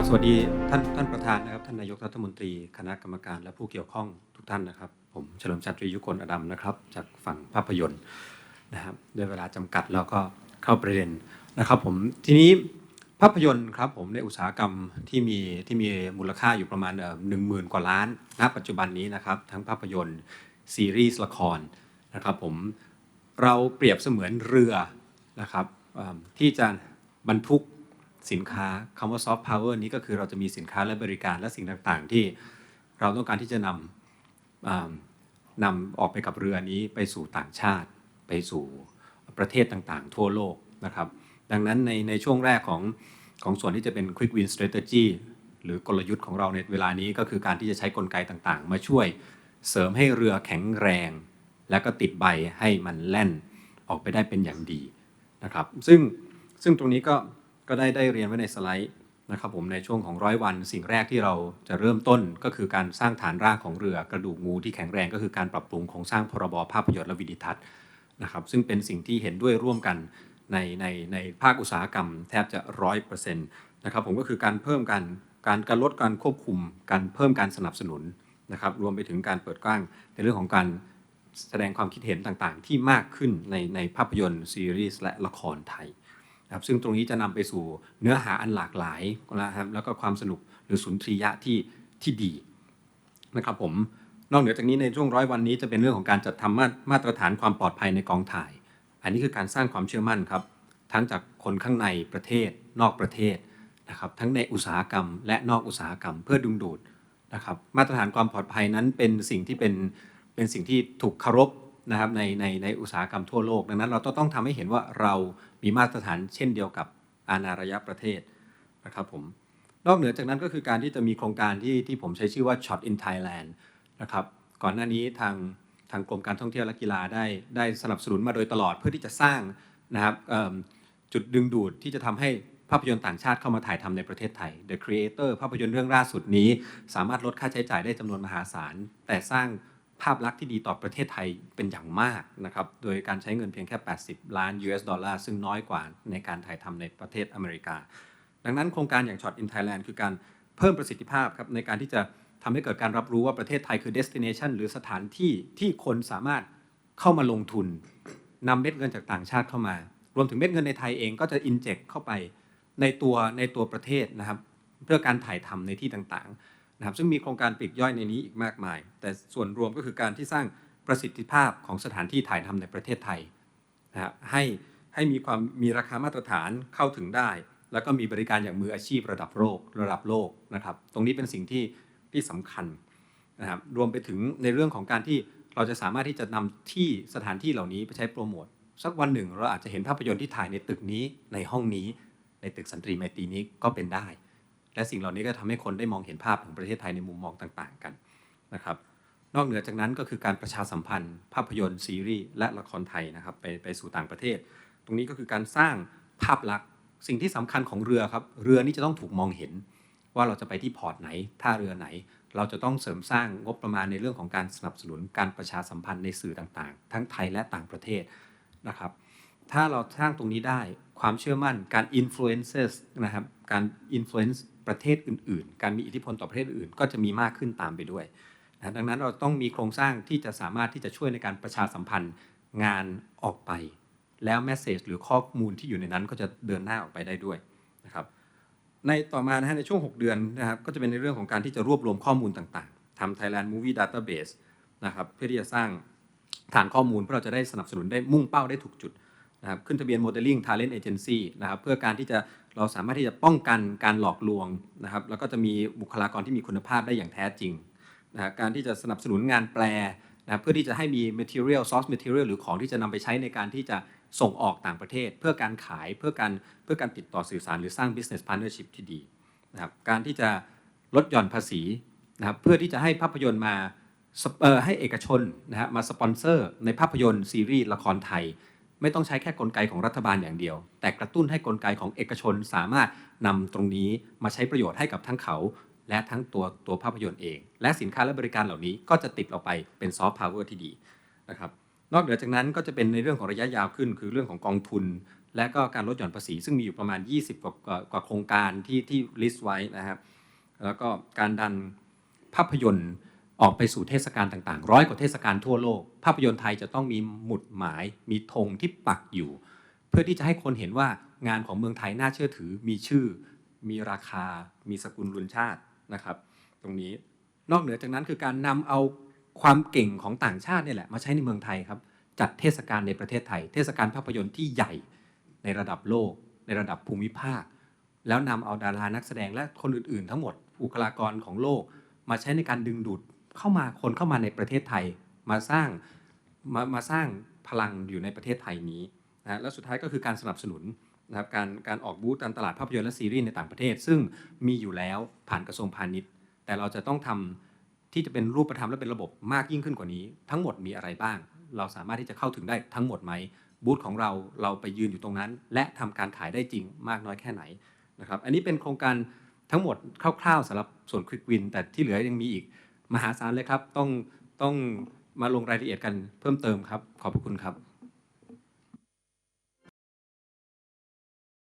ครับสวัสดีท่านท่านประธานนะครับท่านนายกรัฐมนตรีคณะกรรมการและผู้เกี่ยวข้องทุกท่านนะครับ ผมเฉลิมชัยตรียุคนอดัมนะครับ จากฝั่งภาพยนตร์นะครับด้วยเวลาจำกัดแล้วก็เข้าประเด็นนะครับ ผมทีนี้ภาพยนตร์ครับผมในอุตสาหกรรมที่มีที่มีมูลค่าอยู่ประมาณหนึ่งหมื่นกว่าล้านณปัจจุบันนี้นะครับ ทั้งภาพยนตร์ซีรีส์ละครนะครับผมเราเปรียบเสมือนเรือนะครับที่จะบรรทุก สินค้าคำว่าซอฟต์พาวเวอร์นี้ก็คือเราจะมีสินค้าและบริการและสิ่งต่างๆ ที่เราต้องการที่จะนำนำออกไปกับเรือนี้ไปสู่ต่างชาติ ไปสู่ประเทศต่างๆ ทั่วโลกนะครับ ดังนั้นในในช่วงแรกของของส่วนที่จะเป็น Quick Win Strategy หรือกลยุทธ์ของเราในเวลานี้ก็คือการที่จะใช้กลไกต่างๆ มาช่วยเสริมให้เรือแข็งแรง และก็ติดใบให้มันแล่นออกไปได้เป็นอย่างดีนะครับ ซึ่งซึ่งตรงนี้ก็ ก็ได้ได้เรียนไว้ในสไลด์นะครับผมในช่วงของร้อยวัน สิ่งแรกที่เราจะเริ่มต้นก็คือการสร้างฐานรากของเรือกระดูกงูที่แข็งแรงก็คือการปรับปรุงโครงสร้างพรบภาพยนตร์และวิดีทัศน์นะครับซึ่งเป็นสิ่งที่เห็นด้วยร่วมกันในในในภาคอุตสาหกรรมแทบจะร้อยเปอร์เซ็นต์นะครับผมก็คือการเพิ่มการการการลดการควบคุม การเพิ่มการสนับสนุนนะครับรวมไปถึงการเปิดกว้างในเรื่องของการแสดงความคิดเห็นต่างๆ ที่มากขึ้นในในภาพยนตร์ซีรีส์และละครไทย นะครับซึ่งตรงนี้จะนำไปสู่เนื้อหาอันหลากหลายนะครับแล้วก็ความสนุกหรือสุนทรียะที่ที่ดีนะครับผมนอกเหนือจากนี้ในช่วงร้อยวันนี้จะเป็นเรื่องของการจัดทำมามาตรฐานความปลอดภัยในกองถ่าย อันนี้คือการสร้างความเชื่อมั่นครับ ทั้งจากคนข้างในประเทศ นอกประเทศนะครับทั้งในอุตสาหกรรม และนอกอุตสาหกรรม เพื่อดึงดูดนะครับมาตรฐานความปลอดภัยนั้นเป็นสิ่งที่เป็นเป็นสิ่งที่ถูกเคารพ นะครับในในในอุตสาหกรรมทั่วโลก ดังนั้น เราต้องต้องทำให้เห็นว่าเรามีมาตรฐานเช่นเดียวกับอาณาระยะประเทศนะครับผมนอกเหนือจากนั้นก็คือการที่จะมีโครงการที่ที่ผมใช้ชื่อว่า Shot in Thailand นะครับก่อนหน้านี้ทางทางกรมการท่องเที่ยวและกีฬาได้ได้สนับสนุนมาโดยตลอดเพื่อที่จะสร้างนะครับจุดดึงดูดที่จะทำให้ภาพยนตร์ต่างชาติเข้ามาถ่ายทำในประเทศไทย The Creator ภาพยนตร์เรื่องล่าสุดนี้ สามารถลดค่าใช้จ่ายได้จำนวนมหาศาล แต่สร้าง ภาพลักษณ์ที่ดีต่อประเทศไทยเป็นอย่างมากนะครับ โดยการใช้เงินเพียงแค่ 80 ล้าน US ดอลลาร์ ซึ่งน้อยกว่าในการถ่ายทำในประเทศอเมริกา ดังนั้นโครงการอย่าง Shot in Thailand คือการเพิ่มประสิทธิภาพครับในการที่จะทำให้เกิดการรับรู้ว่าประเทศไทยคือ destination หรือสถานที่ที่คนสามารถเข้ามาลงทุนนำเม็ดเงินจากต่างชาติเข้ามา รวมถึงเม็ดเงินในไทยเองก็จะ inject เข้าไปในตัวในตัวประเทศนะครับ เพื่อการถ่ายทำในที่ต่างๆ นะครับซึ่งมีโครงการปลีกย่อยในนี้อีกมากมาย แต่ส่วนรวมก็คือการที่สร้างประสิทธิภาพของสถานที่ถ่ายทำในประเทศไทยนะครับให้ให้มีความมีราคามาตรฐานเข้าถึงได้ แล้วก็มีบริการอย่างมืออาชีพระดับโลกระดับโลกนะครับ ตรงนี้เป็นสิ่งที่ที่สำคัญนะครับรวมไปถึงในเรื่องของการที่เราจะสามารถที่จะนำที่สถานที่เหล่านี้ไปใช้โปรโมทสักวันหนึ่งเราอาจจะเห็นภาพยนตร์ที่ถ่ายในตึกนี้ในห้องนี้ ในตึกสันตรีไมตรีนี้ก็เป็นได้ และสิ่งเหล่านี้ก็ทำให้คนได้มองเห็นภาพของประเทศไทยในมุมมองต่างๆกันนะครับ นอกเหนือจากนั้นก็คือการประชาสัมพันธ์ ภาพยนตร์ซีรีส์และละครไทยนะครับไปไปสู่ต่างประเทศ ตรงนี้ก็คือการสร้างภาพลักษณ์สิ่งที่สำคัญของเรือครับเรือนี่จะต้องถูกมองเห็น ว่าเราจะไปที่พอร์ตไหนท่าเรือไหน เราจะต้องเสริมสร้างงบประมาณในเรื่องของการสนับสนุนการประชาสัมพันธ์ในสื่อต่างๆ ทั้งไทยและต่างประเทศนะครับถ้าเราสร้างตรงนี้ได้ความเชื่อมั่นการ influences นะครับการ influence ประเทศอื่น ๆ การมีอิทธิพลต่อประเทศอื่นก็จะมีมากขึ้นตามไปด้วยนะดังนั้นเราต้องมีโครงสร้างที่จะสามารถที่จะช่วยในการประชาสัมพันธ์งานออกไป แล้วแมสเซจหรือข้อมูลที่อยู่ในนั้นก็จะเดินหน้าออกไปได้ด้วยนะครับในต่อมานะฮะในช่วง 6 เดือนนะครับก็จะเป็นในเรื่องของการที่จะรวบรวมข้อมูลต่าง ๆทำ Thailand Movie Database นะครับเพื่อที่จะสร้างฐานข้อมูลเพื่อเราจะได้สนับสนุนได้มุ่งเป้าได้ถูกจุดนะครับขึ้นทะเบียน Modeling Talent Agency นะครับเพื่อการที่จะ เราสามารถที่จะป้องกันการหลอกลวงนะครับ แล้วก็จะมีบุคลากรที่มีคุณภาพได้อย่างแท้จริงนะการที่จะสนับสนุนงานแปลนะเพื่อที่จะให้มี material source material หรือของที่จะนำไปใช้ในการที่จะส่งออกต่างประเทศ เพื่อการขายเพื่อการเพื่อการติดต่อสื่อสารหรือสร้าง business partnership ที่ดีนะครับการที่จะลดหย่อนภาษีนะครับเพื่อที่จะให้ภาพยนตร์มาให้เอกชนนะฮะมาสปอนเซอร์ในภาพยนตร์ซีรีส์ละครไทย ไม่ต้องใช้แค่กลไกของรัฐบาลอย่างเดียว แต่กระตุ้นให้กลไกของเอกชนสามารถนำตรงนี้มาใช้ประโยชน์ให้กับทั้งเขา และทั้งตัวตัวภาพยนตร์เอง และสินค้าและบริการเหล่านี้ก็จะติดออกไปเป็นซอฟต์พาวเวอร์ที่ดีนะครับนอกเหนือจากนั้นก็จะเป็นในเรื่องของระยะยาวขึ้น คือเรื่องของกองทุน และก็การลดหย่อนภาษี ซึ่งมีอยู่ประมาณ 20 กว่ากว่าโครงการที่ที่ลิสต์ไว้นะครับแล้วก็การดันภาพยนตร์ ออกไปสู่เทศกาลต่างๆ ร้อยกว่าเทศกาลทั่วโลก ภาพยนตร์ไทยจะต้องมีหมุดหมาย มีธงที่ปักอยู่ เพื่อที่จะให้คนเห็นว่างานของเมืองไทยน่าเชื่อถือ มีชื่อ มีราคา มีสกุลรุนชาตินะครับ ตรงนี้นอกเหนือจากนั้นคือการนำเอาความเก่งของต่างชาติเนี่ยแหละมาใช้ในเมืองไทยครับ จัดเทศกาลในประเทศไทย เทศกาลภาพยนตร์ที่ใหญ่ในระดับโลก ในระดับภูมิภาค แล้วนำเอาดารานักแสดงและคนอื่น ๆ ทั้งหมดบุคลากรของโลกมาใช้ในการดึงดูด เข้ามาคนเข้ามาในประเทศไทยมาสร้างมามาสร้างพลังอยู่ในประเทศไทยนี้นะและสุดท้ายก็คือการสนับสนุนนะครับการการออกบูธตามตลาดภาพยนตร์และซีรีส์ในต่างประเทศ ซึ่งมีอยู่แล้วผ่านกระทรวงพาณิชย์ แต่เราจะต้องทำที่จะเป็นรูปธรรมและเป็นระบบมากยิ่งขึ้นกว่านี้ ทั้งหมดมีอะไรบ้าง เราสามารถที่จะเข้าถึงได้ทั้งหมดไหมบูธของเราเราไปยืนอยู่ตรงนั้น และทำการขายได้จริงมากน้อยแค่ไหนนะครับอันนี้เป็นโครงการทั้งหมดคร่าวๆสำหรับส่วนควิกวินแต่ที่เหลือยังมีอีก มหาศาลเลยครับ ต้องต้องมาลงรายละเอียดกันเพิ่มเติมครับ ขอบพระคุณครับ